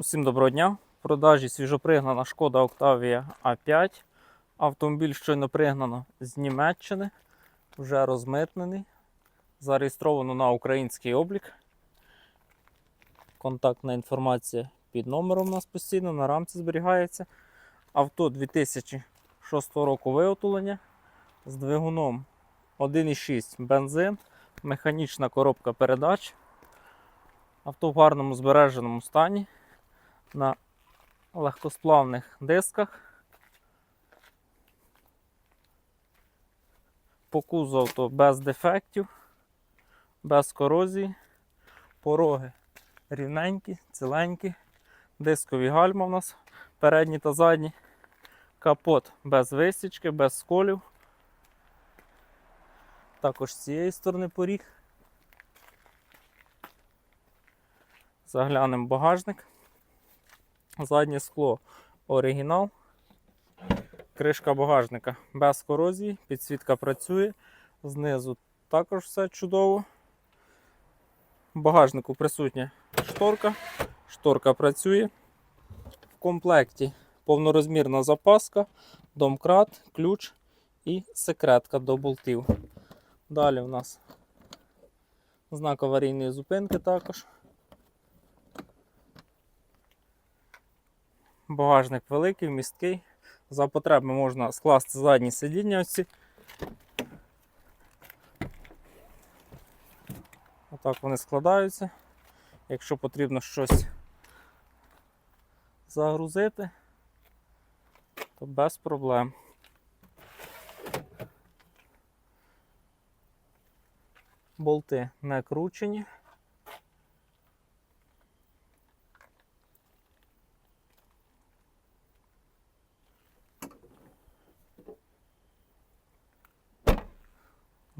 Усім доброго дня. В продажі свіжопригнана шкода Octavia A5. Автомобіль щойно пригнано з Німеччини, вже розмитнений. Зареєстровано на український облік. Контактна інформація під номером у нас постійно на рамці зберігається. Авто 2006 року виготовлення з двигуном 1,6 бензин, механічна коробка передач. Авто в гарному збереженому стані на легкосплавних дисках. По кузову авто без дефектів, без корозії, пороги рівненькі, ціленькі, дискові гальма в нас передні та задні, капот без висічки, без сколів. Також з цієї сторони поріг. Заглянемо багажник. Заднє скло оригінал. Кришка багажника без корозії, підсвітка працює. Знизу також все чудово. В багажнику присутня шторка. Шторка працює. В комплекті повнорозмірна запаска, домкрат, ключ і секретка до болтів. Далі у нас знак аварійної зупинки також. Багажник великий, місткий. За потреби можна скласти задні сидіння. Оці. Отак вони складаються. Якщо потрібно щось загрузити, то без проблем. Болти не кручені.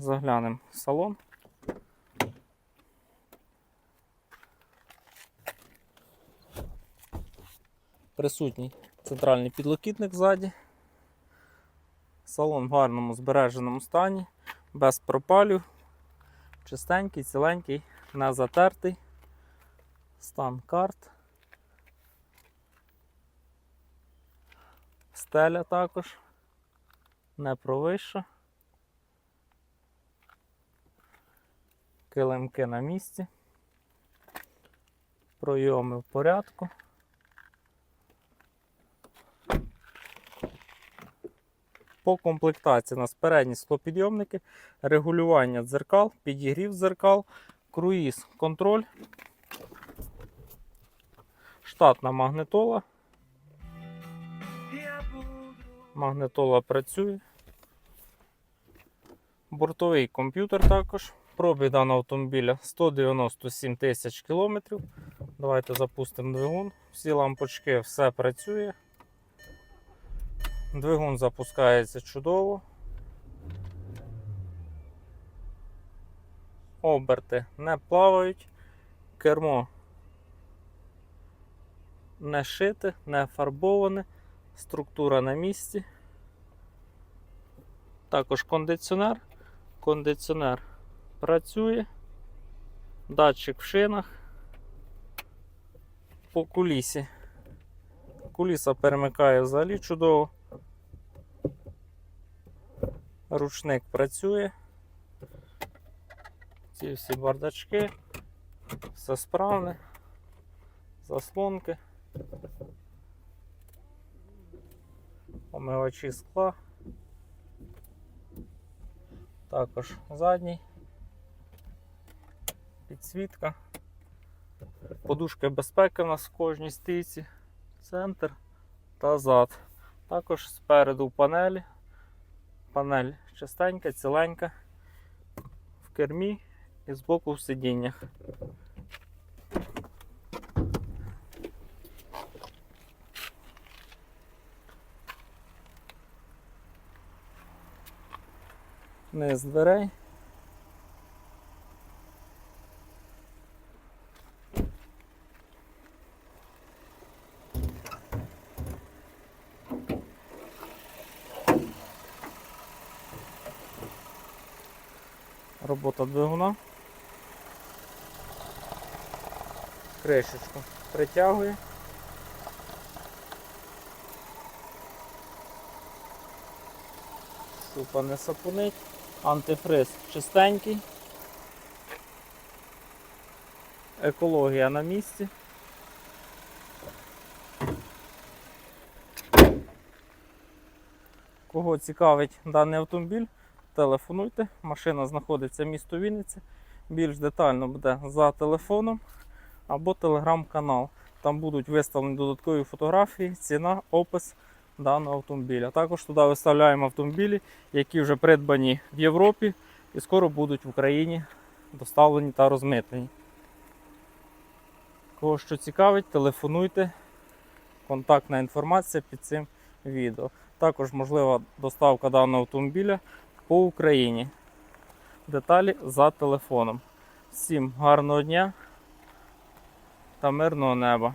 Заглянемо в салон. Присутній центральний підлокітник ззаді. Салон в гарному збереженому стані, без пропалів, чистенький, ціленький, не затертий. Стан карт. Стеля також не провища. Килимки на місці. Пройоми в порядку. По комплектації у нас передні склопідйомники, регулювання дзеркал, підігрів дзеркал, круїз контроль, штатна магнитола. Магнитола працює. Бортовий комп'ютер також. Пробіг даного автомобіля 197 тисяч кілометрів. Давайте запустимо двигун. Всі лампочки, все працює. Двигун запускається чудово. Оберти не плавають, кермо не шите, не фарбоване, структура на місці. Також кондиціонер. Кондиціонер працює, датчик в шинах. По кулісі. Куліса перемикає взагалі чудово. Ручник працює. Ці всі бардачки, все справне, заслонки, омивачі скла, також задній, підсвітка, подушки безпеки у нас в кожній стійці, центр та зад. Також спереду в панелі. Панель чистенька, ціленька, в кермі і збоку в сидіннях. Низ дверей. Робота двигуна. Кришечку притягує. Шупа не сапунить. Антифриз чистенький. Екологія на місці. Кого цікавить даний автомобіль? Телефонуйте. Машина знаходиться в місто Вінниця. Більш детально буде за телефоном або телеграм-канал. Там будуть виставлені додаткові фотографії, ціна, опис даного автомобіля. Також туди виставляємо автомобілі, які вже придбані в Європі і скоро будуть в Україні доставлені та розмитнені. Кого що цікавить, телефонуйте. Контактна інформація під цим відео. Також можлива доставка даного автомобіля по Україні. Деталі за телефоном. Всім гарного дня та мирного неба!